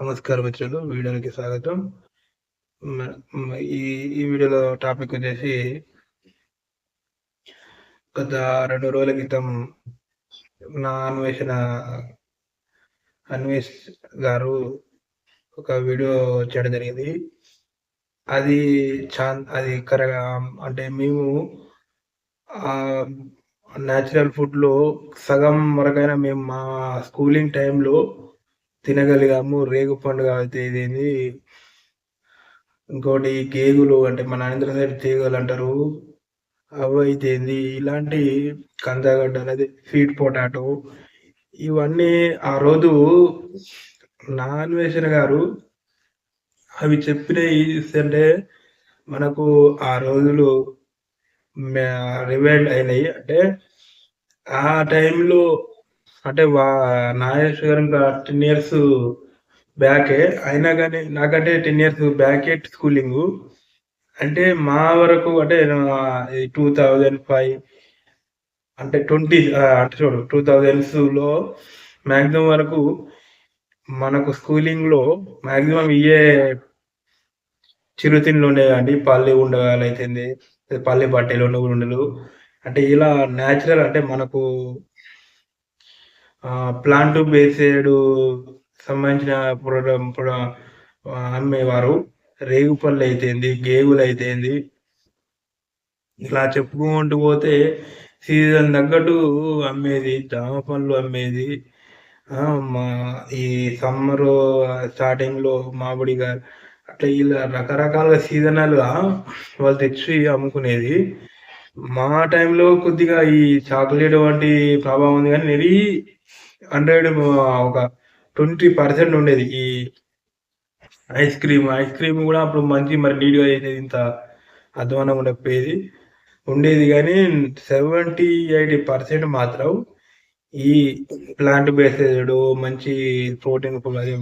నమస్కారం మిత్రులు వీడియోకి స్వాగతం. ఈ ఈ వీడియోలో టాపిక్ వచ్చేసి గత రెండు రోజుల క్రితం నా అన్వేషణ అన్వేష్ గారు ఒక వీడియో చేయడం జరిగింది. అది చా అది కరె అంటే మేము న్యాచురల్ ఫుడ్లో సగం వరకైనా మేము మా స్కూలింగ్ టైంలో తినగలిగాము. రేగు పండుగ అయితే ఇదేంది? ఇంకోటి గేగులు అంటే మన ఆంధ్ర సైడ్ తీగలు అంటారు. అవి అయితే ఇలాంటి కందగడ్డ అనేది స్వీట్ పొటాటో ఇవన్నీ ఆ రోజు నాన్ వేసిన గారు అవి చెప్పిన అంటే మనకు ఆ రోజులు రివైండ్ అయినాయి. అంటే ఆ టైంలో అంటే వా నాగేష్ గారు ఇంకా టెన్ ఇయర్స్ బ్యాకే అయినా కానీ నాకంటే టెన్ ఇయర్స్ బ్యాకే స్కూలింగ్ అంటే మా వరకు అంటే టూ థౌజండ్ ఫైవ్ అంటే ట్వంటీ అంటే చూడు టూ థౌజండ్స్లో మ్యాక్సిమం వరకు మనకు స్కూలింగ్లో మ్యాక్సిమం ఇయే చిరుతిండ్లు ఉండేవండి పల్లి ఉండగాలు అయితే పల్లి పట్టెలు ఉండలు. అంటే ఇలా న్యాచురల్ అంటే మనకు ప్లాంట్ బేస్డ్ సంబంధించిన ప్రొడ అమ్మేవారు. రేగుపళ్ళు అయితేంది గేగులు అయితేంది. ఇలా చెప్పుకుంటూ పోతే సీజన్ తగ్గట్టు అమ్మేది జామ పళ్ళు అమ్మేది. మా ఈ సమ్మర్ స్టార్టింగ్లో మామిడి గారు అట్లా ఇలా రకరకాల సీజనల్గా వాళ్ళు తెచ్చి అమ్ముకునేది. మా టైంలో కొద్దిగా ఈ చాక్లెట్ వంటి ప్రభావం ఉంది కానీ వెరీ హండ్రెడ్ ఒక ట్వంటీ పర్సెంట్ ఉండేది ఈ ఐస్ క్రీమ్. ఐస్ క్రీమ్ కూడా అప్పుడు మంచి మరి నీట్గా చేసేది ఇంత అధ్వానం ఉండకపోయేది. ఉండేది కానీ సెవెంటీ ఎయిటీ పర్సెంట్ మాత్రం ఈ ప్లాంట్ బేస్డ్ మంచి ప్రోటీన్ అది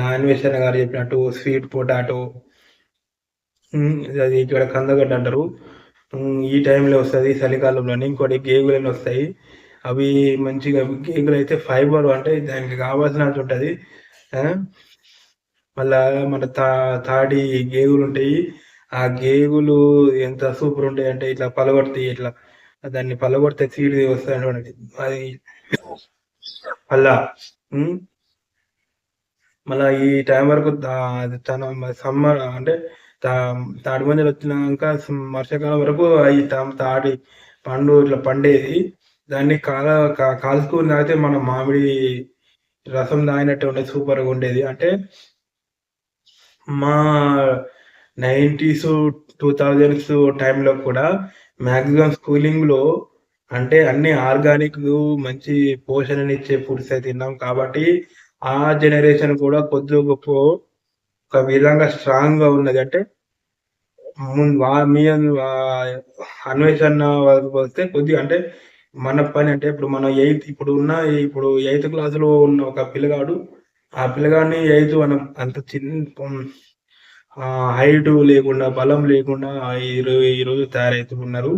నాన్ వెజ్ గారు చెప్పినట్టు స్వీట్ పొటాటో అది ఇక్కడ కందగడ్డ అంటారు. ఈ టైంలో వస్తుంది చలికాలంలోనే ఇంకోటి గేగులని వస్తాయి. అవి మంచిగా కేకులు అయితే ఫైబర్ అంటే దానికి కావాల్సినట్టు ఉంటుంది. మళ్ళా మన తా తాడి గేగులు ఉంటాయి. ఆ గేగులు ఎంత సూపర్ ఉంటాయి అంటే ఇట్లా పలగొడతాయి ఇట్లా. దాన్ని పలగొడితే సీడ్ వస్తాయి అది మళ్ళా మళ్ళా ఈ టైం వరకు తన సమ్మర్ అంటే తాడి మందులు వచ్చినాక వర్షాకాలం వరకు అవి తాడి పండు ఇట్లా పండేది. దాన్ని కాల కాల్చుకుని తాగితే మనం మామిడి రసం తాగినట్టు ఉండేది సూపర్గా ఉండేది. అంటే మా నైంటీస్ టూ థౌజండ్స్ టైంలో కూడా మ్యాక్సిమం స్కూలింగ్లో అంటే అన్ని ఆర్గానిక్ మంచి పోషణనిచ్చే ఫుడ్స్ అయితే తిన్నాం. కాబట్టి ఆ జనరేషన్ కూడా కొద్ది గొప్ప ఒక విధంగా స్ట్రాంగ్గా ఉన్నది. అంటే మీ అన్వేషణ వస్తే కొద్దిగా అంటే మన పని అంటే ఇప్పుడు మనం ఎయిత్ ఇప్పుడు ఉన్న ఇప్పుడు ఎయిత్ క్లాసులో ఉన్న ఒక పిల్లగాడు ఆ పిల్లగాడిని ఎయిత్ మనం అంత చిన్న హైట్ లేకుండా బలం లేకుండా ఈరోజు తయారవుతున్నారు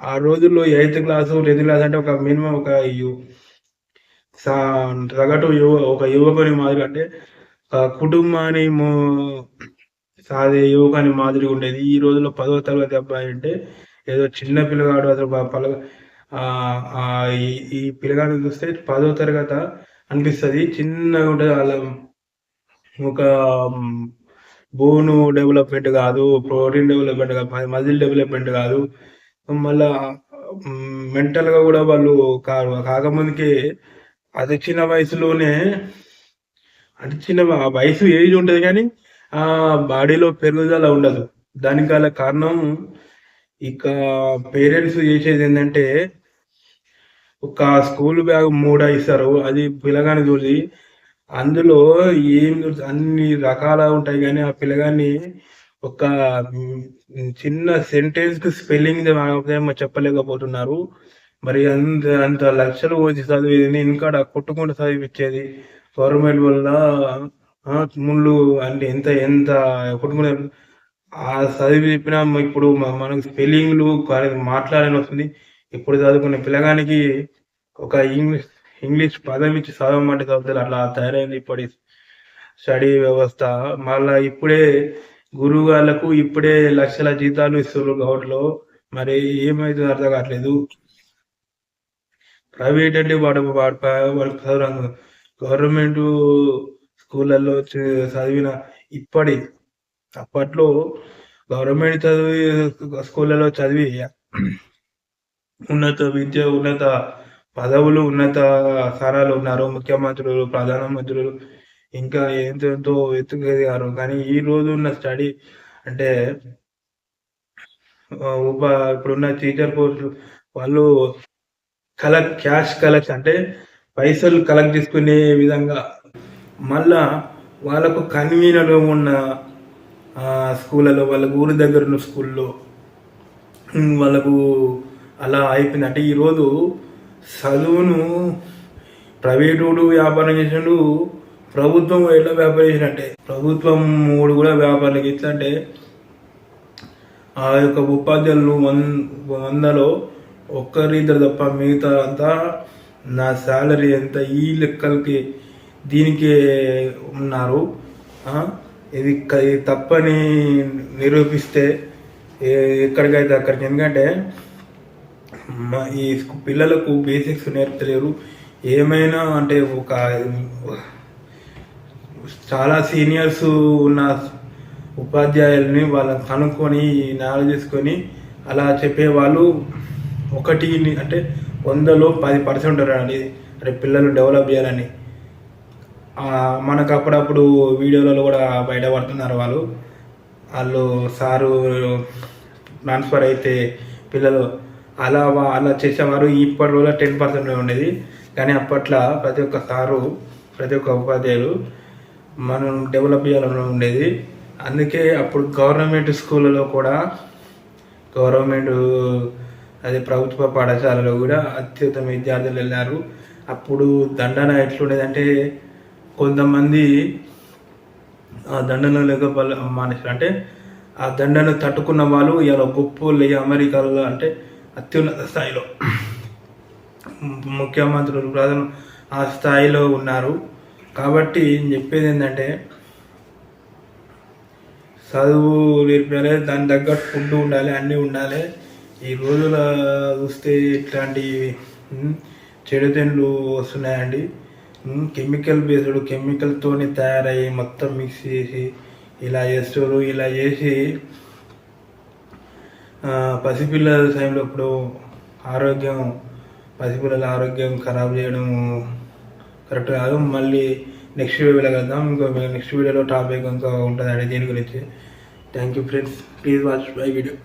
ఆ రోజుల్లో ఎయిత్ క్లాసు టెన్త్ క్లాస్ అంటే ఒక మినిమం ఒక సగటు యువ ఒక యువకుని మాదిరి అంటే కుటుంబాన్ని సాదే యువకుని మాదిరి ఉండేది. ఈ రోజుల్లో పదో తరగతి అబ్బాయి అంటే ఏదో చిన్న పిల్లగాడు అసలు పల ఈ పిల్లగాడిని చూస్తే పదో తరగతి అనిపిస్తుంది. చిన్నగా ఉంటుంది వాళ్ళ ఒక బోను డెవలప్మెంట్ కాదు ప్రోటీన్ డెవలప్మెంట్ కాదు మజిల్ డెవలప్మెంట్ కాదు. మళ్ళా మెంటల్గా కూడా వాళ్ళు కాదు కాకముందుకే అది చిన్న వయసులోనే అంటే చిన్న వయసు ఏజ్ ఉంటుంది కానీ ఆ బాడీలో పెరుగుదల ఉండదు. దానికి గల కారణం ఇక పేరెంట్స్ చేసేది ఏంటంటే ఒక స్కూల్ బ్యాగ్ మూడు ఇస్తారు. అది పిల్లగాని చూసి అందులో ఏం అన్ని రకాల ఉంటాయి కానీ ఆ పిల్లగాన్ని ఒక చిన్న సెంటెన్స్కి స్పెల్లింగ్ చెప్పలేకపోతున్నారు. మరి అంత అంత లక్షలు పోసి చదివేది ఇంకా కొట్టుకుంటూ చదివించేది గవర్నమెంట్ వల్ల ముళ్ళు అంటే ఎంత ఎంత కొట్టుకునే ఆ చదివి చెప్పినా ఇప్పుడు మనకు స్పెల్లింగ్లు మాట్లాడని వస్తుంది. ఇప్పుడు చదువుకునే పిల్లగానికి ఒక ఇంగ్లీష్ ఇంగ్లీష్ పదం ఇచ్చి చదవమంటే చదువుతారు అట్లా తయారైంది ఇప్పటి స్టడీ వ్యవస్థ. మళ్ళా ఇప్పుడే గురువు వాళ్ళకు ఇప్పుడే లక్షల జీతాలు ఇస్తున్నారు గవర్నలో మరి ఏమైతే అర్థం కావట్లేదు. ప్రైవేట్ అంటే వాడు వాడు చదువు గవర్నమెంట్ స్కూళ్ళల్లో చదివిన ఇప్పటి అప్పట్లో గవర్నమెంట్ చదివి స్కూళ్ళలో చదివి ఉన్నత విద్య ఉన్నత పదవులు ఉన్నత స్థానాలు ఉన్నారు. ముఖ్యమంత్రులు ప్రధానమంత్రులు ఇంకా ఎంతో ఎత్తుకెదిగారు. కానీ ఈ రోజు ఉన్న స్టడీ అంటే ఉప ఇప్పుడున్న టీచర్ కోర్సు వాళ్ళు కలెక్ట్ క్యాష్ కలెక్ట్ అంటే పైసలు కలెక్ట్ చేసుకునే విధంగా మళ్ళా వాళ్ళకు కన్వీనర్గా ఉన్న స్కూళ్ళలో వాళ్ళ ఊరి దగ్గర ఉన్న స్కూల్లో వాళ్ళకు అలా అయిపోయింది అంటే ఈరోజు చదువును ప్రైవేటు వ్యాపారం చేసినప్పుడు ప్రభుత్వం ఎట్లా వ్యాపారం చేసినట్టే ప్రభుత్వం మూడు కూడా వ్యాపారాలకు ఎట్లా అంటే ఆ యొక్క ఉపాధ్యాయులు వన్ వందలో ఒక్కరిద్దరు తప్ప మిగతా అంతా నా శాలరీ ఎంత ఈ లెక్కలకి దీనికే ఉన్నారు. ఇది తప్పని నిరూపిస్తే ఎక్కడికైతే అక్కడికి. ఎందుకంటే ఈ పిల్లలకు బేసిక్స్ నేర్పలేరు. ఏమైనా అంటే ఒక చాలా సీనియర్స్ ఉన్న ఉపాధ్యాయుల్ని వాళ్ళని కనుక్కొని నాలెడ్జ్ చేసుకొని అలా చెప్పేవాళ్ళు ఒకటి అంటే వందలో పది పర్సెంట్ అండి అంటే పిల్లలు డెవలప్ చేయాలని. మనకు అప్పుడప్పుడు వీడియోలలో కూడా బయటపడుతున్నారు వాళ్ళు. వాళ్ళు సారు ట్రాన్స్ఫర్ అయితే పిల్లలు అలా అలా చేసేవారు. ఇప్పటి రోజుల్లో టెన్ పర్సెంట్ ఉండేది. కానీ అప్పట్లో ప్రతి ఒక్క సారు ప్రతి ఒక్క ఉపాధ్యాయులు మనం డెవలప్ చేయాలని ఉండేది. అందుకే అప్పుడు గవర్నమెంట్ స్కూళ్ళలో కూడా గవర్నమెంట్ అదే ప్రభుత్వ పాఠశాలలో కూడా అత్యుత్తమ విద్యార్థులు వెళ్ళారు. అప్పుడు దండన ఎట్లుండేదంటే కొంతమంది ఆ దండన లేక మనుషులు అంటే ఆ దండను తట్టుకున్న వాళ్ళు ఇలా గొప్ప అమెరికాలో అంటే అత్యున్నత స్థాయిలో. ముఖ్యమంత్రులు ప్రధాన ఆ స్థాయిలో ఉన్నారు. కాబట్టి చెప్పేది ఏంటంటే చదువు నేర్పాలి దాని తగ్గట్టు ఫుడ్ ఉండాలి అన్నీ ఉండాలి. ఈ రోజుల చూస్తే ఇట్లాంటి చెడుతెండ్లు వస్తున్నాయండి. కెమికల్ బేస్డ్ కెమికల్తోని తయారయ్యి మొత్తం మిక్స్ చేసి ఇలా చేస్తారు ఇలా చేసి పసిపిల్లల టైంలో ఇప్పుడు ఆరోగ్యం పసిపిల్లల ఆరోగ్యం ఖరాబ్ చేయడం కరెక్ట్ కాదు. మళ్ళీ నెక్స్ట్ వీడియోలో కలుద్దాం ఇంకో నెక్స్ట్ వీడియోలో టాపిక్ ఇంకా ఉంటుందండి దీని గురించి? Thank you friends. Please watch my video.